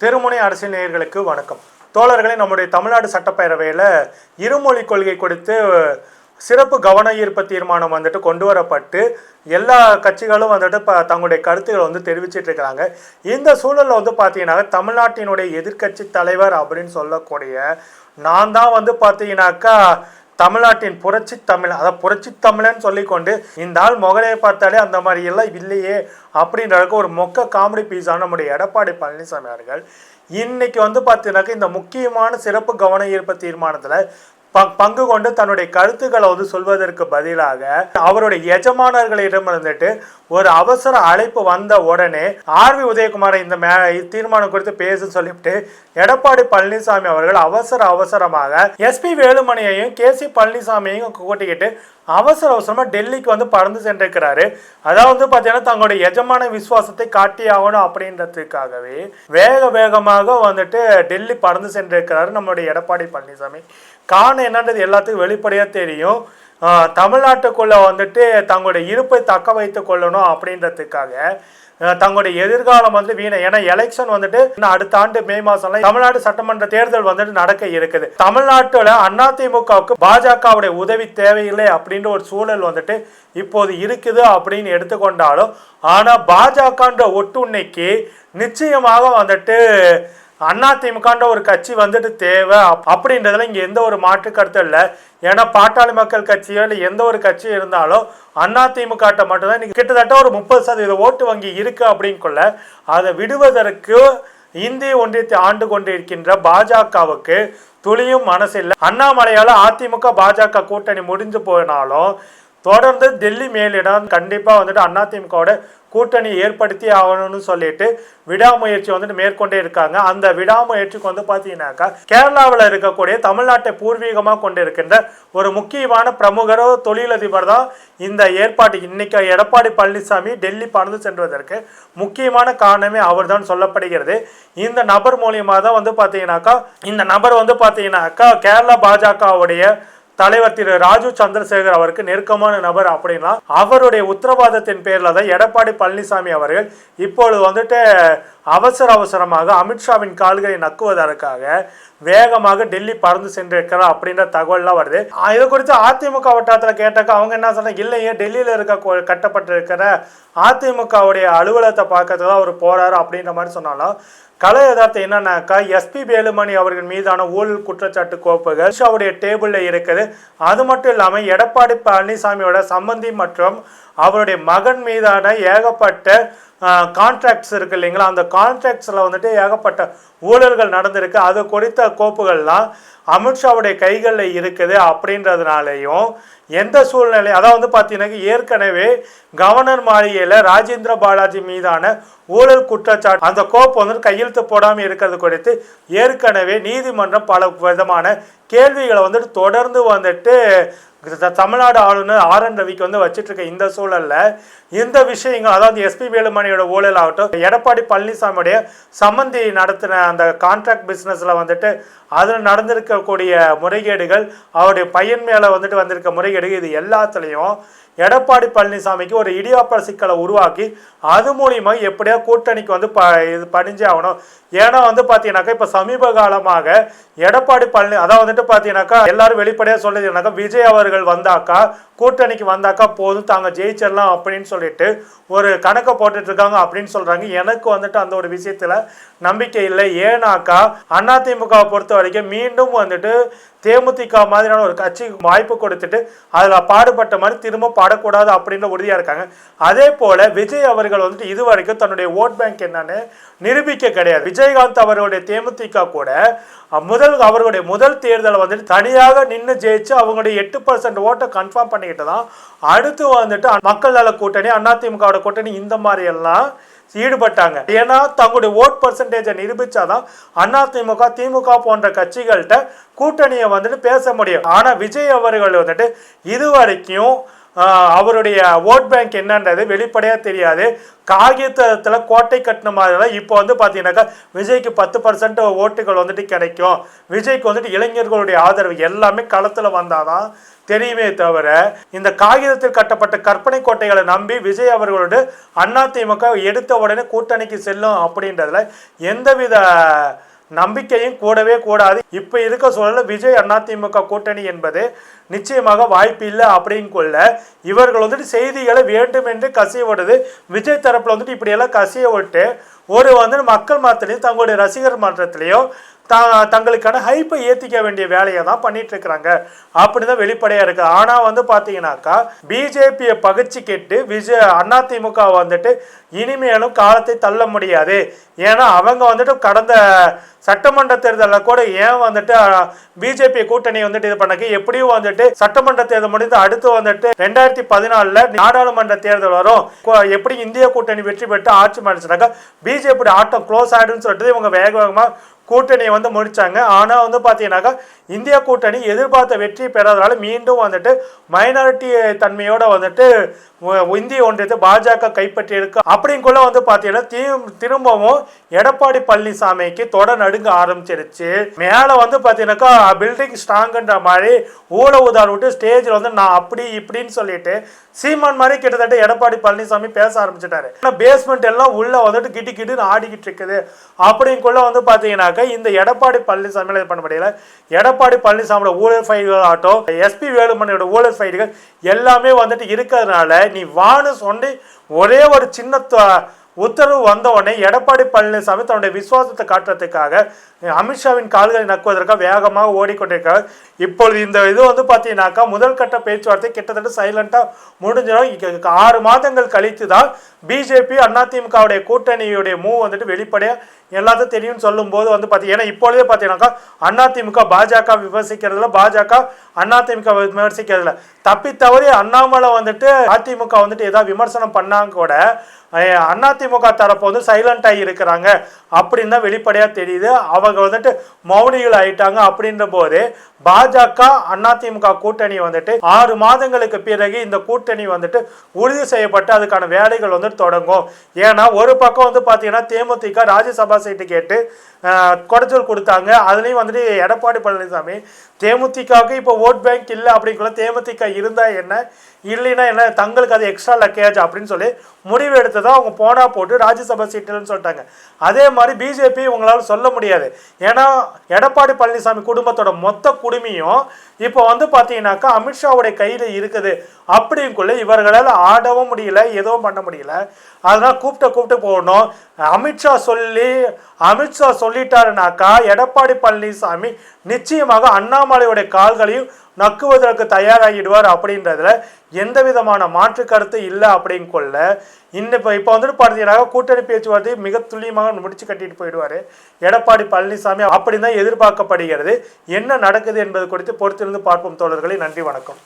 திருமுனை அரசியல் நேயர்களுக்கு வணக்கம். தோழர்களே நம்முடைய தமிழ்நாடு சட்டப்பேரவையில் இருமொழி கொள்கை கொடுத்து சிறப்பு கவன ஈர்ப்பு தீர்மானம் வந்துட்டு கொண்டு வரப்பட்டு எல்லா கட்சிகளும் வந்துட்டு இப்போ தங்களுடைய கருத்துக்களை வந்து தெரிவிச்சிட்டு இருக்கிறாங்க. இந்த சூழலில் வந்து பார்த்தீங்கன்னா தமிழ்நாட்டினுடைய எதிர்க்கட்சி தலைவர் அப்படின்னு சொல்லக்கூடிய நான் தான் வந்து பார்த்தீங்கன்னாக்கா தமிழ்நாட்டின் புரட்சி தமிழ் அதை புரட்சி தமிழன் சொல்லிக்கொண்டு இந்த ஆள் முகலையை பார்த்தாலே அந்த மாதிரி எல்லாம் இல்லையே அப்படின்றதுக்கு ஒரு மொக்க காமெடி பீஸான நம்முடைய எடப்பாடி பழனிசாமி அவர்கள். இன்னைக்கு வந்து பார்த்தீங்கன்னாக்க இந்த முக்கியமான சிறப்பு கவன ஈர்ப்பு தீர்மானத்தில் பங்கு கொண்டு தன்னுடைய கருத்துக்களை வந்து சொல்வதற்கு பதிலாக அவருடைய எஜமானர்களிடம் இருந்துட்டு ஒரு அவசர அழைப்பு வந்த உடனே ஆர்வி உதயகுமாரை இந்த மே தீர்மானம் குறித்து பேச சொல்லிவிட்டு எடப்பாடி பழனிசாமி அவர்கள் அவசர அவசரமாக எஸ்பி வேலுமணியையும் கே சி பழனிசாமியையும் கூட்டிக்கிட்டு அவசர அவசரமாக டெல்லிக்கு வந்து பறந்து சென்றிருக்கிறாரு. அதாவது பார்த்தீங்கன்னா தங்களுடைய எஜமான விசுவாசத்தை காட்டி ஆகணும் அப்படின்றதுக்காகவே வேக வேகமாக வந்துட்டு டெல்லி பறந்து சென்றிருக்கிறாரு நம்மளுடைய எடப்பாடி பழனிசாமி. காரணம் என்னன்றது எல்லாத்துக்கும் வெளிப்படையாக தெரியும். தமிழ்நாட்டுக்குள்ளே தமிழ்நாட்டுக்குள்ள வந்துட்டு தங்களுடைய இருப்பை தக்க வைத்து கொள்ளணும் அப்படின்றதுக்காக தங்களுடைய எதிர்காலம் வந்து வீண. ஏன்னா எலெக்ஷன் வந்துட்டு அடுத்த ஆண்டு மே மாசம்ல தமிழ்நாடு சட்டமன்ற தேர்தல் வந்துட்டு நடக்க இருக்குது. தமிழ்நாட்டுல அதிமுகவுக்கு பாஜகவுடைய உதவி தேவையில்லை அப்படின்ற ஒரு சூழல் வந்துட்டு இப்போது இருக்குது அப்படின்னு எடுத்துக்கொண்டாலும் ஆனா பாஜகன்ற ஒட்டுண்ணைக்கு நிச்சயமாக வந்துட்டு அண்ணா திமுகன்ற ஒரு கட்சி வந்துட்டு தேவை. அப்- அப்படின்றதுல இங்க எந்த ஒரு மாற்று கருத்தும் இல்லை. ஏன்னா பாட்டாளி மக்கள் கட்சியோ இல்லை எந்த ஒரு கட்சி இருந்தாலும் அண்ணா அதிமுக மட்டும்தான் இன்னைக்கு கிட்டத்தட்ட ஒரு முப்பது சதவீத ஓட்டு வங்கி இருக்கு அப்படின்குள்ள அதை விடுவதற்கு இந்திய ஒன்றியத்தை ஆண்டு கொண்டிருக்கின்ற பாஜகவுக்கு துளியும் மனசு இல்லை. அண்ணாமலையால அதிமுக பாஜக கூட்டணி முடிஞ்சு போனாலும் தொடர்ந்து டெல்லி மேலிடம் கண்டிப்பாக வந்துட்டு அதிமுகவோட கூட்டணி ஏற்படுத்தி ஆகணும்னு சொல்லிட்டு விடாமுயற்சி வந்துட்டு மேற்கொண்டே இருக்காங்க. அந்த விடாமுயற்சிக்கு வந்து பார்த்தீங்கன்னாக்கா கேரளாவில் இருக்கக்கூடிய தமிழ்நாட்டை பூர்வீகமாக கொண்டு இருக்கின்ற ஒரு முக்கியமான பிரமுகரோ தொழிலதிபர் தான் இந்த ஏற்பாடு இன்னைக்கு எடப்பாடி பழனிசாமி டெல்லி பறந்து சென்றுவதற்கு முக்கியமான காரணமே அவர் தான் சொல்லப்படுகிறது. இந்த நபர் மூலியமாக தான் வந்து பார்த்தீங்கன்னாக்கா இந்த நபர் வந்து பார்த்தீங்கன்னாக்கா கேரளா பாஜகவுடைய தலைவர் திரு ராஜு சந்திரசேகர் அவருக்கு நெருக்கமான நபர் அப்படின்னா அவருடைய உத்தரவாதத்தின் பேரில் தான் எடப்பாடி பழனிசாமி அவர்கள் இப்பொழுது வந்துட்டு அவசர அவசரமாக அமித்ஷாவின் கால்களை நக்குவதற்காக வேகமாக டெல்லி பறந்து சென்றிருக்கிறார் அப்படின்ற தகவல்லாம் வருது. இதை இது குறித்து அதிமுக வட்டாரத்தில் கேட்டாக்க அவங்க என்ன சொன்னாங்க? இல்லையே டெல்லியில் இருக்க கட்டப்பட்டிருக்கிற அதிமுகவுடைய அலுவலகத்தை பார்க்கறதுக்கு தான் அவர் போறாரு அப்படின்ற மாதிரி சொன்னாலும் கலை யதார்த்தம் என்னன்னாக்கா எஸ்பி வேலுமணி அவர்கள் மீதான ஊழல் குற்றச்சாட்டு கோப்புகள் அவருடைய டேபிளில் இருக்குது. அது மட்டும் இல்லாமல் எடப்பாடி பழனிசாமியோட சம்பந்தி மற்றும் அவருடைய மகன் மீதான ஏகப்பட்ட கான்ட்ராக்ட்ஸ் இருக்கு இல்லைங்களா? அந்த கான்ட்ராக்ட்ஸில் வந்துட்டு ஏகப்பட்ட ஊழல்கள் நடந்திருக்கு. அது குறித்த கோப்புகள்லாம் அமித்ஷாவுடைய கைகளில் இருக்குது. அப்படின்றதுனாலையும் எந்த சூழ்நிலை அதாவது வந்து பார்த்தீங்கன்னா ஏற்கனவே கவர்னர் மாளிகையில் ராஜேந்திர பாலாஜி மீதான ஊழல் குற்றச்சாட்டு அந்த கோப்பு வந்து கையெழுத்து போடாமல் இருக்கிறது குறித்து ஏற்கனவே நீதிமன்றம் பல விதமான கேள்விகளை வந்துட்டு தொடர்ந்து வந்துட்டு த- தமிழ்நாடு ஆளுநர் ஆர் என் ரவிக்கு வந்து வச்சுட்டு இருக்க இந்த சூழலில் இந்த விஷயங்கள் அதாவது எஸ்பி வேலுமணியோட ஊழல் ஆகட்டும் எடப்பாடி பழனிசாமியுடைய சம்மந்தி நடத்தின அந்த கான்ட்ராக்ட் பிஸ்னஸில் வந்துட்டு அதில் நடந்திருக்கக்கூடிய முறைகேடுகள் அவருடைய பையன் மேலே வந்துட்டு வந்திருக்க முறைகேடுகள் இது எல்லாத்துலேயும். எடப்பாடி பழனிசாமிக்கு ஒரு இடியாப்ப சிக்கலை உருவாக்கி அது மூலியமா எப்படியா கூட்டணிக்கு வந்து ப இது பணிஞ்சே ஆகணும். ஏன்னா வந்து பார்த்தீங்கன்னாக்கா இப்போ சமீப காலமாக எடப்பாடி பழனி அதான் வந்துட்டு பார்த்தீங்கன்னாக்கா எல்லாரும் வெளிப்படையாக சொல்லுதுனாக்கா விஜய் அவர்கள் வந்தாக்கா கூட்டணிக்கு வந்தாக்கா போதும் தாங்க ஜெயிச்சிடலாம் அப்படின்னு சொல்லிட்டு ஒரு கணக்கை போட்டுட்டு இருக்காங்க அப்படின்னு சொல்றாங்க. எனக்கு வந்துட்டு அந்த ஒரு விஷயத்துல நம்பிக்கை இல்லை. ஏன்னாக்கா அதிமுகவை பொறுத்த வரைக்கும் மீண்டும் வந்துட்டு தேமுதிக மாதிரியான ஒரு கட்சிக்கு வாய்ப்பு கொடுத்துட்டு அதில் பாடுபட்ட மாதிரி திரும்ப பாடக்கூடாது அப்படின்னு உறுதியாக இருக்காங்க. அதே போல் விஜய் அவர்கள் வந்துட்டு இது வரைக்கும் தன்னுடைய ஓட் பேங்க் என்னன்னு நிரூபிக்க கிடையாது. விஜயகாந்த் அவர்களுடைய தேமுதிக கூட முதல் அவர்களுடைய முதல் தேர்தலை வந்துட்டு தனியாக நின்று ஜெயிச்சு அவங்களுடைய எட்டு பர்சன்ட் ஓட்டை கன்ஃபார்ம் பண்ணிக்கிட்டு தான் அடுத்து வந்துட்டு மக்கள் நல கூட்டணி அதிமுகவோட கூட்டணி இந்த மாதிரி எல்லாம் ஈடுபட்டாங்க. ஏன்னா தங்களுடைய ஓட் பர்சன்டேஜை நிரூபிச்சாதான் அதிமுக திமுக போன்ற கட்சிகள்கிட்ட கூட்டணியை வந்துட்டு பேச முடியும். ஆனா விஜய் அவர்கள் வந்துட்டு இது வரைக்கும் அவருடைய ஓட் பேங்க் என்னன்றது வெளிப்படையாக தெரியாது. காகிதத்தில் கோட்டை கட்டின மாதிரிலாம் இப்போ வந்து பார்த்தீங்கன்னாக்கா விஜய்க்கு பத்து பர்சன்ட் ஓட்டுகள் வந்துட்டு கிடைக்கும். விஜய்க்கு வந்துட்டு இளைஞர்களுடைய ஆதரவு எல்லாமே களத்தில் வந்தாதான் தெரியுமே தவிர இந்த காகிதத்தில் கட்டப்பட்ட கற்பனை கோட்டைகளை நம்பி விஜய் அவர்களோடு அதிமுக எடுத்த உடனே கூட்டணிக்கு செல்லும் அப்படின்றதுல எந்தவித நம்பிக்கையும் கூடவே கூடாது. இப்போ இருக்க சூழல்ல விஜய் அதிமுக கூட்டணி என்பது நிச்சயமாக வாய்ப்பு இல்லை அப்படின்னு கொள்ள இவர்கள் வந்துட்டு செய்திகளை வேண்டுமென்று கசிய விடுது விஜய் தரப்பில் வந்துட்டு இப்படியெல்லாம் கசிய விட்டு ஒரு வந்து மக்கள் மத்திலையும் தங்களுடைய ரசிகர் மாற்றத்திலையும் த தங்களுக்கான ஹைப்பை ஏற்றிக்க வேண்டிய வேலையை தான் பண்ணிட்டு இருக்கிறாங்க அப்படி தான் வெளிப்படையாக இருக்குது ஆனால் வந்து பார்த்தீங்கன்னாக்கா பிஜேபியை பகிச்சு கேட்டு விஜய் அதிமுக வந்துட்டு இனிமேலும் காலத்தை தள்ள முடியாது. ஏன்னா அவங்க வந்துட்டு கடந்த சட்டமன்ற தேர்தலில் கூட ஏன் வந்துட்டு பிஜேபி கூட்டணி வந்துட்டு இது பண்ணக்கு எப்படியும் வந்துட்டு சட்டமன்ற தேர்தல் முடிந்து அடுத்து வந்துட்டு ரெண்டாயிரத்தி பதினாலில் நாடாளுமன்ற தேர்தல் வரும். எப்படி இந்திய கூட்டணி வெற்றி பெற்று ஆட்சி மாறிச்சுனாக்கா பிஜேபி ஆட்டம் க்ளோஸ் ஆகிடுன்னு சொல்லிட்டு இவங்க வேக வேகமாக கூட்டணியை வந்து முடித்தாங்க ஆனால் வந்து பார்த்தீங்கன்னாக்கா இந்திய கூட்டணி எதிர்பார்த்த வெற்றி பெறாதனால மீண்டும் வந்துட்டு மைனாரிட்டி தன்மையோட வந்துட்டு இந்திய ஒன்றியத்தை பாஜக கைப்பற்றியிருக்கு அப்படிங்குள்ள வந்து பார்த்தீங்கன்னா தி- திரும்பவும் எடப்பாடி பழனிசாமிக்கு தொட நடுங்க ஆரம்பிச்சிருச்சு. மேலே வந்து பார்த்தீங்கன்னாக்கா பில்டிங் ஸ்ட்ராங்குன்ற மாதிரி ஊழ உதார் விட்டு ஸ்டேஜில் வந்து நான் அப்படி இப்படின்னு சொல்லிட்டு சீமான் மாதிரி கிட்டத்தட்ட எடப்பாடி பழனிசாமி பேச ஆரம்பிச்சிட்டாரு. ஆனால் பேஸ்மெண்ட் எல்லாம் உள்ள வந்துட்டு கிட்டி கிட்டுன்னு ஆடிக்கிட்டு இருக்குது. அப்படிங்குள்ள வந்து பார்த்தீங்கன்னாக்கா இந்த எடப்பாடி பழனிசாமியில் இது பண்ண முடியல. எடப்பாடி எடப்பாடி பழனிசாமியோட ஊழல் ஃபைல்கள் ஆகட்டும் எஸ்பி வேலுமணியோட ஊழல் ஃபைல்கள் எல்லாமே வந்துட்டு இருக்கிறதுனால நீ வான்னு சொல்லி ஒரே ஒரு சின்ன உத்தரவு வந்த உடனே எடப்பாடி பழனிசாமி தன்னுடைய விசுவாசத்தை காட்டுறதுக்காக அமித்ஷாவின் கால்களை நக்குவதற்காக வேகமாக ஓடிக்கொண்டிருக்கார் இப்பொழுது இந்த இது வந்து பார்த்தீங்கன்னாக்கா முதல் கட்ட பேச்சுவார்த்தை கிட்டத்தட்ட சைலண்டாக முடிஞ்சிடும். ஆறு மாதங்கள் கழித்து தான் பிஜேபி அதிமுகவுடைய கூட்டணியுடைய மூவ் வந்துட்டு வெளிப்படையாக எல்லாத்தையும் தெரியும்னு சொல்லும்போது வந்து பார்த்தீங்கன்னா ஏன்னா இப்பொழுதே பார்த்தீங்கன்னாக்கா அதிமுக பாஜக விமர்சிக்கிறதுல பாஜக அதிமுக விமர்சிக்கிறதுல. தப்பி தவறி அண்ணாமலை வந்துட்டு அதிமுக வந்துட்டு ஏதாவது விமர்சனம் பண்ணாங்க கூட அதிமுக தரப்பு வந்து சைலண்டாக இருக்கிறாங்க. அப்படின்னு தான் வெளிப்படையாக தெரியுது. அவங்க வந்துட்டு மௌனிகள் ஆயிட்டாங்க அப்படின்ற போது பாஜக அதிமுக கூட்டணி வந்துட்டு ஆறு மாதங்களுக்கு பிறகு இந்த கூட்டணி வந்துட்டு உறுதி செய்யப்பட்டு அதுக்கான வேலைகள் வந்து தொடங்கும். ஏன்னா ஒரு பக்கம் வந்து பார்த்தீங்கன்னா தேமுதிக ராஜ்யசபா சீட்டு கேட்டு அஹ், குடைச்சல் கொடுத்தாங்க. அதுலேயும் வந்துட்டு எடப்பாடி பழனிசாமி தேமுதிகவுக்கு இப்போ ஓட் பேங்க் இல்லை அப்படிங்கிற தேமுதிக இருந்தால் என்ன? இல்லைன்னா என்ன? தங்களுக்கு அது எக்ஸ்ட்ரா லக்கேஜ் அப்படின்னு சொல்லி முடிவு எடுத்ததா அவங்க போனா போட்டு ராஜ்யசபா சீட்டுன்னு சொல்லிட்டாங்க. அதே மாதிரி பிஜேபி உங்களால் சொல்ல முடியாது. ஏன்னா எடப்பாடி பழனிசாமி குடும்பத்தோட மொத்த குடுமையும் இப்போ வந்து பார்த்தீங்கன்னாக்கா அமித்ஷாவுடைய கையில் இருக்குது. அப்படிங்குள்ள இவர்களால் ஆடவும் முடியல எதுவும் பண்ண முடியல. அதனால் கூப்பிட்டு கூப்பிட்டு போகணும். அமித்ஷா சொல்லி அமித்ஷா சொல்லிட்டாருனாக்கா எடப்பாடி பழனிசாமி நிச்சயமாக அண்ணாமலையுடைய கால்களையும் நக்குவதற்கு தயாராகிடுவார் அப்படின்றதுல எந்த விதமான மாற்று கருத்து இல்லை அப்படின்னு கொள்ள இன்னும் இப்போ இப்போ வந்துட்டு பார்த்தீங்கன்னா கூட்டணி பேச்சுவார்த்தை மிக துல்லியமாக முடிச்சு கட்டிட்டு போயிடுவார். எடப்பாடி பழனிசாமி அப்படின்னு தான் எதிர்பார்க்கப்படுகிறது. என்ன நடக்குது என்பது குறித்து பொறுத்து பொறுத்திருந்து பார்ப்போம் தோழர்களே. நன்றி வணக்கம்.